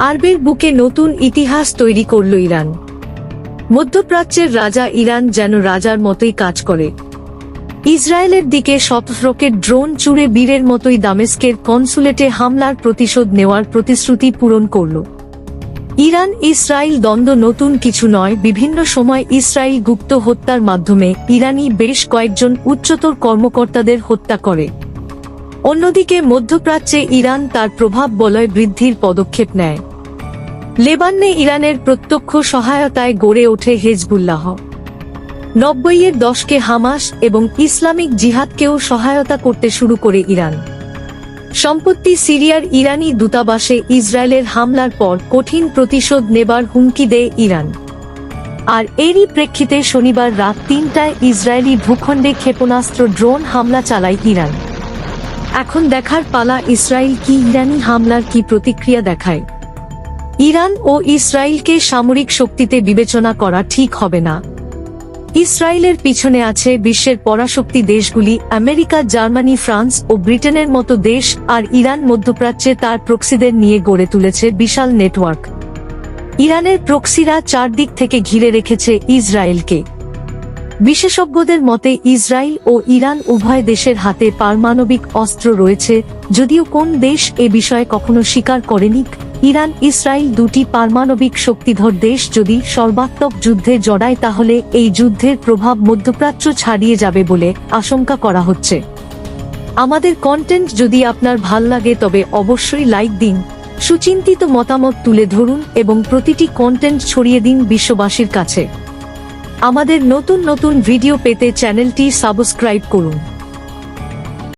আরবের বুকে নতুন ইতিহাস তৈরি করল ইরান। মধ্যপ্রাচ্যের রাজা ইরান যেন রাজার মতোই কাজ করে। ইসরায়েলের দিকে শতরকের ড্রোন চুড়ে বীরের মতোই দামেস্কের কনসুলেটে হামলার প্রতিশোধ নেওয়ার প্রতিশ্রুতি পূরণ করল। ইরান ইসরায়েল দ্বন্দ্ব নতুন কিছু নয়, বিভিন্ন সময় ইসরায়েল গুপ্ত হত্যার মাধ্যমে ইরানি বেশ কয়েকজন উচ্চতর কর্মকর্তাদের হত্যা করে। অন্যদিকে মধ্যপ্রাচ্যে ইরান তার প্রভাব বলয় বৃদ্ধির পদক্ষেপ নেয়। লেবাননে ইরানের প্রত্যক্ষ সহায়তায় গড়ে ওঠে হেজবুল্লাহ। নব্বইয়ের দশকে হামাস এবং ইসলামিক জিহাদকেও সহায়তা করতে শুরু করে ইরান। সম্পত্তি সিরিয়ার ইরানি দূতাবাসে ইসরায়েলের হামলার পর কঠিন প্রতিশোধ নেবার হুমকি দেয় ইরান। আর এরই প্রেক্ষিতে শনিবার রাত তিনটায় ইসরায়েলি ভূখণ্ডে ক্ষেপণাস্ত্র ড্রোন হামলা চালায় ইরান। এখন দেখার পালা ইসরায়েল কি ইরানি হামলার কি প্রতিক্রিয়া দেখায়? ইরান ও ইসরায়েলকে সামরিক শক্তিতে বিবেচনা করা ঠিক হবে না। ইসরায়েলের পিছনে আছে বিশ্বের পরাশক্তি দেশগুলি আমেরিকা, জার্মানি, ফ্রান্স ও ব্রিটেনের মতো দেশ, আর ইরান মধ্যপ্রাচ্যে তার প্রক্সিদের নিয়ে গড়ে তুলেছে বিশাল নেটওয়ার্ক। ইরানের প্রক্সিরা চারদিক থেকে ঘিরে রেখেছে ইসরায়েলকে। বিশেষজ্ঞদের মতে, ইসরায়েল ও ইরান উভয় দেশের হাতে পারমাণবিক অস্ত্র রয়েছে, যদিও কোন দেশ এ বিষয়ে কখনো স্বীকার করেনি। ইরান, ইসরায়েল দুটি পারমাণবিক শক্তিধর দেশ, যদি সর্বাত্মক যুদ্ধে জড়ায়, তাহলে এই যুদ্ধের প্রভাব মধ্যপ্রাচ্য ছাড়িয়ে যাবে বলে আশঙ্কা করা হচ্ছে। আমাদের কন্টেন্ট যদি আপনার ভালো লাগে, তবে অবশ্যই লাইক দিন। সুচিন্তিত মতামত তুলে ধরুন এবং প্রতিটি কন্টেন্ট ছড়িয়ে দিন বিশ্ববাসীর কাছে। আমাদের নতুন নতুন ভিডিও পেতে চ্যানেলটি সাবস্ক্রাইব করুন।